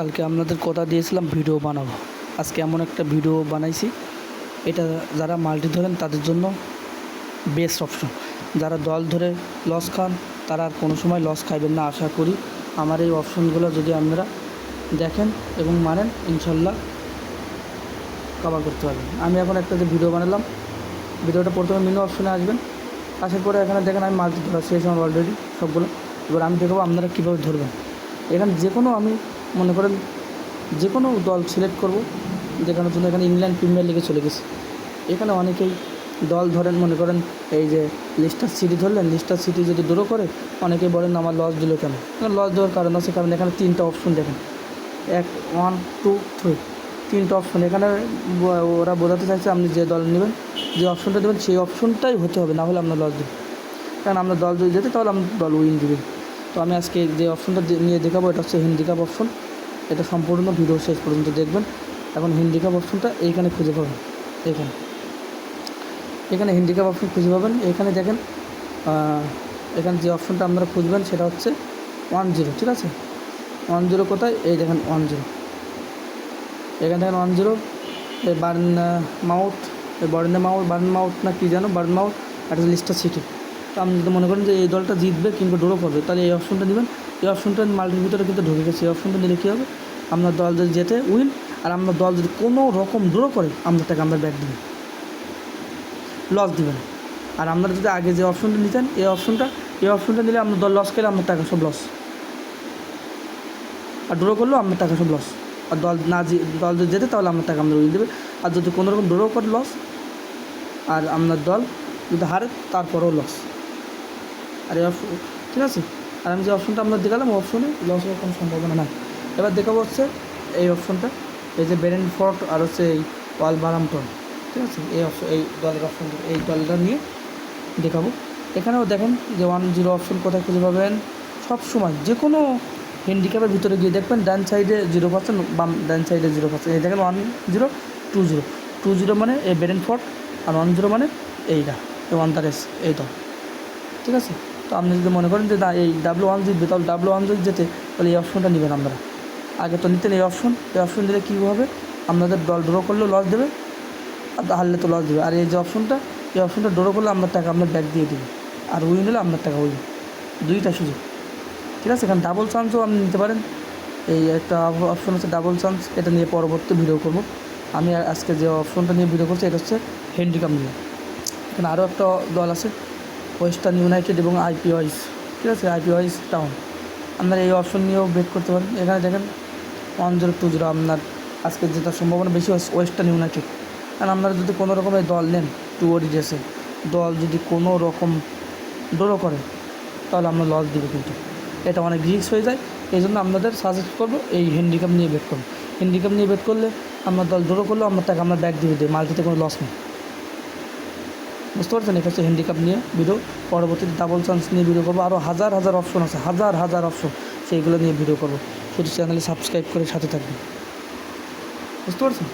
কালকে আপনাদের কথা দিয়েছিলাম, ভিডিও বানাবো। আজকে এমন একটা ভিডিও বানাইছি। এটা যারা মাল্টি ধরেন, তাদের জন্য বেস্ট অপশন যারা দল ধরে লস খান, তারা আর কোনো সময় লস খাইবেন না, আশা করি। আমার এই অপশনগুলো যদি আপনারা দেখেন এবং মানেন, ইনশাল্লাহ কভার করতে পারবেন। আমি এখন একটা যে ভিডিও বানালাম, ভিডিওটা প্রথমে মেনু অপশনে আসবেন। আসার পরে এখানে দেখেন আমি মাল্টি ধরা, শেষ আমার অলরেডি সবগুলো। এবার আমি দেখাবো আপনারা কীভাবে ধরবেন। এখানে যে কোনো আমি মনে করেন যে কোনো দল সিলেক্ট করব। দেখানোর জন্য এখানে ইংল্যান্ড প্রিমিয়ার লিগে চলে গেছে। এখানে অনেকেই দল ধরেন, মনে করেন এই যে লিস্টার সিটি ধরলেন লিস্টার সিটি যদি ড্র করে, অনেকেই বলেন আমার লস দিল কেন? লস দেওয়ার কারণ আছে, কারণ এখানে তিনটা অপশন দেখেন। এক ওয়ান টু থ্রি তিনটা অপশন এখানে ওরা বোঝাতে চাইছে আপনি যে দল নেবেন, যে অপশনটা দেবেন, সেই অপশনটাই হতে হবে, না হলে আপনার লস দেবে। কারণ আমরা দল যদি যেতে তাহলে আমরা দল উইন দিবে। তো আমি আজকে যে অপশনটা নিয়ে দেখাবো, এটা হচ্ছে হ্যান্ডিক্যাপ অপশন এটা সম্পূর্ণ ভিডিও শেষ পর্যন্ত দেখবেন। এখন হ্যান্ডিক্যাপ অপশনটা এইখানে খুঁজে পাবেন। এখানে এখানে হ্যান্ডিক্যাপ অপশন খুঁজে পাবেন। এখানে দেখেন এখানে যে অপশনটা আপনারা খুঁজবেন সেটা হচ্ছে ওয়ান জিরো ঠিক আছে? ওয়ান জিরো কোথায়? এই দেখেন ওয়ান জিরো এখানে দেখেন ওয়ান জিরো এই বার্ন মাউথ, এই বার্ন মাউথ বার্ন মাউথ না কি জানো বার্ন মাউথ আর লিস্টার সিটি তো আপনি যদি মনে করেন যে এই দলটা জিতবে কিংবা ড্রো করবে, তাহলে এই অপশনটা নেবেন এই অপশনটা মাল্টির ভিতরে কিন্তু ঢুকে গেছে, এই অপশনটা নিলে কী হবে? আপনার দল যদি জেতে উইন আর আপনার দল যদি কোনো রকম ড্রো করে, আমরা তাকে আমরা ব্যাক দিবেন লস দিবেন। আর আপনারা যদি আগে যে অপশনটা নিতেন, এই অপশনটা এই অপশনটা নিলে আপনার দল লস খেলে আপনার টাকা সব লস আর ড্র করলেও আপনার টাকা সব লস আর দল না দল যদি যেতে তাহলে আপনার টাকা আমরা উইন দেবে। আর যদি কোনো রকম ড্র করে লস আর আপনার দল যদি হারে, তারপরেও লস আর এই অপশন ঠিক আছে? আর আমি যে অপশনটা আপনার দেখালাম অপশনে লস হওয়ার কোনো সম্ভাবনা নাই। এবার দেখাবো হচ্ছে এই অপশনটা। এই যে বেরেন ফোর্ট আর হচ্ছে এই ওয়াল বারামটন ঠিক আছে? এই অপশন এই দলের অপশন এই দলটা নিয়ে দেখাবো। এখানেও দেখেন যে ওয়ান জিরো অপশন কোথায় খুঁজে পাবেন? সব সময় যে কোনো হ্যান্ডিক্যাপের ভিতরে গিয়ে দেখবেন, ডান সাইডে জিরো পার্সেন্ট বাম ডান সাইডে জিরো পার্সেন্ট এই দেখেন one zero two zero two zero মানে এই বেরেন ফোর্ট আর ওয়ান জিরো মানে এইটা, এই ওয়ান তার রেস এই দল। ঠিক আছে? তো আপনি যদি মনে করেন যে না, এই ডাব্লু ওয়ান জিতবে, তাহলে ডাব্লু ওয়ান যদি যেতে তাহলে এই অপশনটা নেবেন আপনারা। আগে তো নিতেন এই অপশন এই অপশন দিলে কী হবে? আপনাদের দল ড্র করলেও লস দেবে, আর হারলে তো লস দেবে। আর এই যে অপশনটা এই অপশনটা ড্র করলে আপনার টাকা আপনার ব্যাক দিয়ে দেবে। আর উইন হলে আপনার টাকা উইন দুইটা সুযোগ। ঠিক আছে? এখানে ডাবল চান্সও আপনি নিতে পারেন। এই একটা অপশন হচ্ছে ডাবল চান্স এটা নিয়ে পরবর্তী ভিডিও করব। আমি আজকে যে অপশনটা নিয়ে ভিডিও করছি, এটা হচ্ছে হ্যান্ডিকাম নিয়ে। এখানে আরও একটা দল আছে ওয়েস্টার্ন ইউনাইটেড এবং আইপি ওয়াইস ঠিক আছে? Ipswich Town. আপনারা এই অপশন নিয়েও বেট করতে পারেন। এখানে দেখেন ওয়ান জিরো টু জিরো আপনার আজকে যেটা সম্ভাবনা বেশি ওয়েস্টার্ন ইউনাইটেড। কারণ আপনারা যদি কোনো রকমের দল নেন টু ওডিজেসে দল যদি কোনো রকম ড্র করে, তাহলে আমরা লস দিবে কিন্তু। এটা অনেক রিক্স হয়ে যায়। এই জন্য আপনাদের সাজেস্ট করব এই হ্যান্ডিক্যাপ নিয়ে বেট করুন। হ্যান্ডিক্যাপ নিয়ে বেট করলে আমরা দল ড্র করলেও আপনার টাকা আমরা ব্যাক দিয়ে দিই। মাল্টিতে কোনো লস নেই। বুঝতে পারছেন? এটা হচ্ছে হ্যান্ডিক্যাপ নিয়ে ভিডিও পরবর্তীতে ডাবল চান্স নিয়ে ভিডিও করব। আরও হাজার হাজার অপশন আছে, হাজার হাজার অপশন সেইগুলো নিয়ে ভিডিও করব। শুধু চ্যানেলে সাবস্ক্রাইব করে সাথে থাকবে বুঝতে পারছেন?